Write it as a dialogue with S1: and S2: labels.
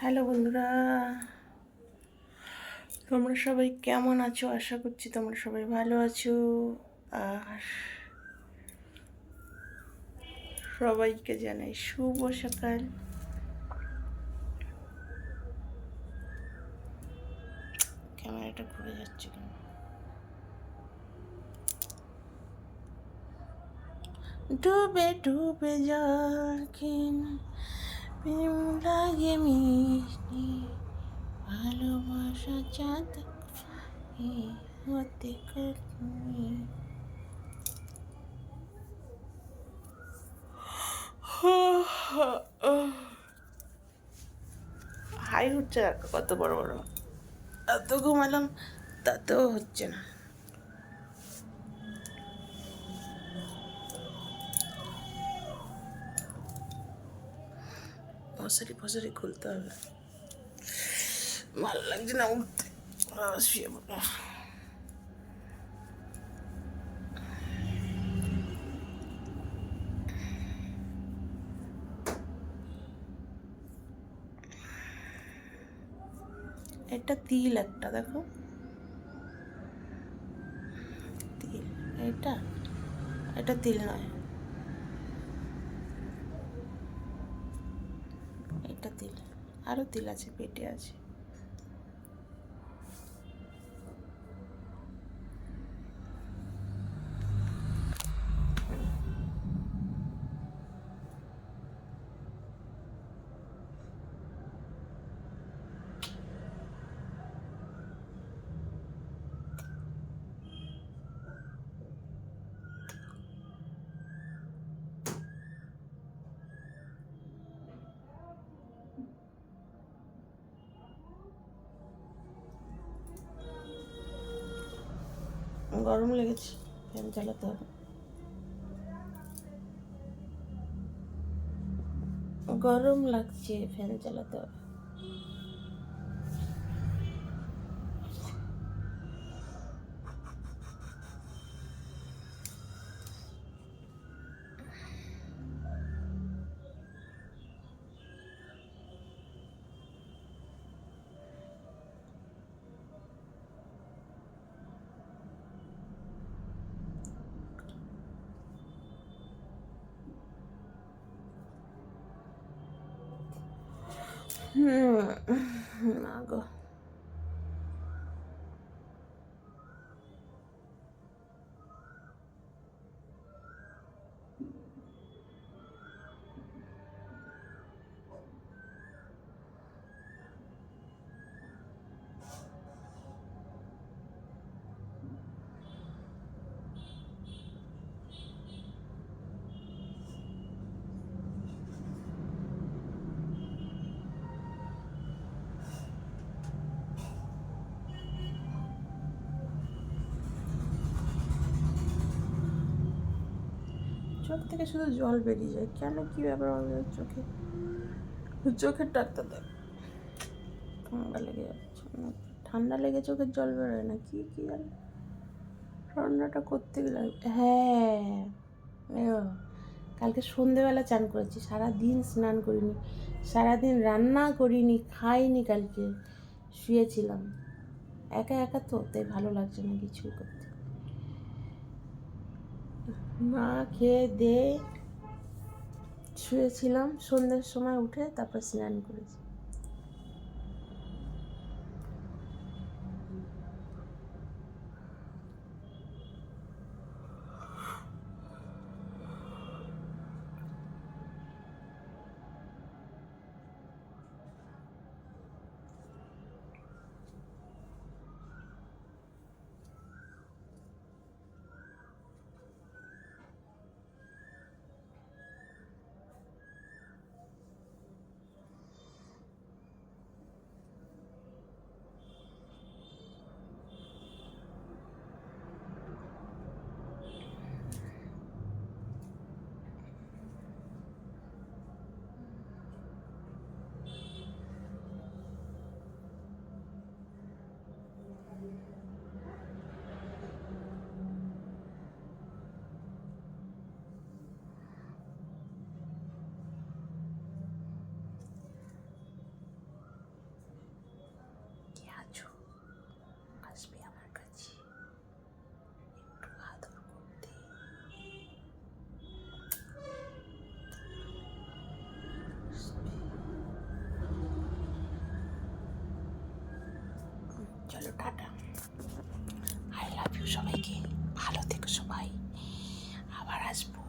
S1: Hello বন্ধুরা। তোমরা সবাই কেমন আছো? আশা করছি তোমরা সবাই ভালো আছো। আর সবাইকে জানাই শুভ সকাল। ক্যামেরাটা ঘুরে যাচ্ছে কেন? ডুবে ডুবে জল কিন প্রেম লাগে মিষ্টি চাঁদ হতে করি হাই দেখো কত বড় বড়। এত ঘুমালাম তাতেও হচ্ছে না। মশারি ফশারি খুলতে হবে। ভালো লাগছে না উঠতে শুয়ে পড়ব এটা তিল একটা, দেখো। তিল, এটা? এটা তিল নয়। এটা তিল। আরও তিল আছে, পেটে আছে। গরম লেগেছে ফ্যান চালাতে হবে। গরম লাগছে ফ্যান চালাতে হবে। 嗯，哪个？চোখ থেকে শুধু জল বেরিয়ে যায়। কেন কি ব্যাপার আমাদের চোখে? চোখের ডাক্তার দেখ। ঠান্ডা লেগে যাচ্ছে। ঠান্ডা লেগে চোখের জল বেরোয় না, কি কি জানি ঠান্ডাটা করতে গেলে হ্যাঁ। কালকে সন্ধেবেলা চান করেছি। সারা দিন স্নান করিনি। সারাদিন রান্না করিনি, খাইনি কালকে। শুয়েছিলাম। একা একা তো, তাই ভালো লাগছে না কিছু করতে। না খেয়ে দে শুয়েছিলাম সন্ধ্যের সময় উঠে তারপর স্নান করেছি। টাটা আই লাভ ইউ সবাইকে। ভালো থেকো সবাই। আবার আসব।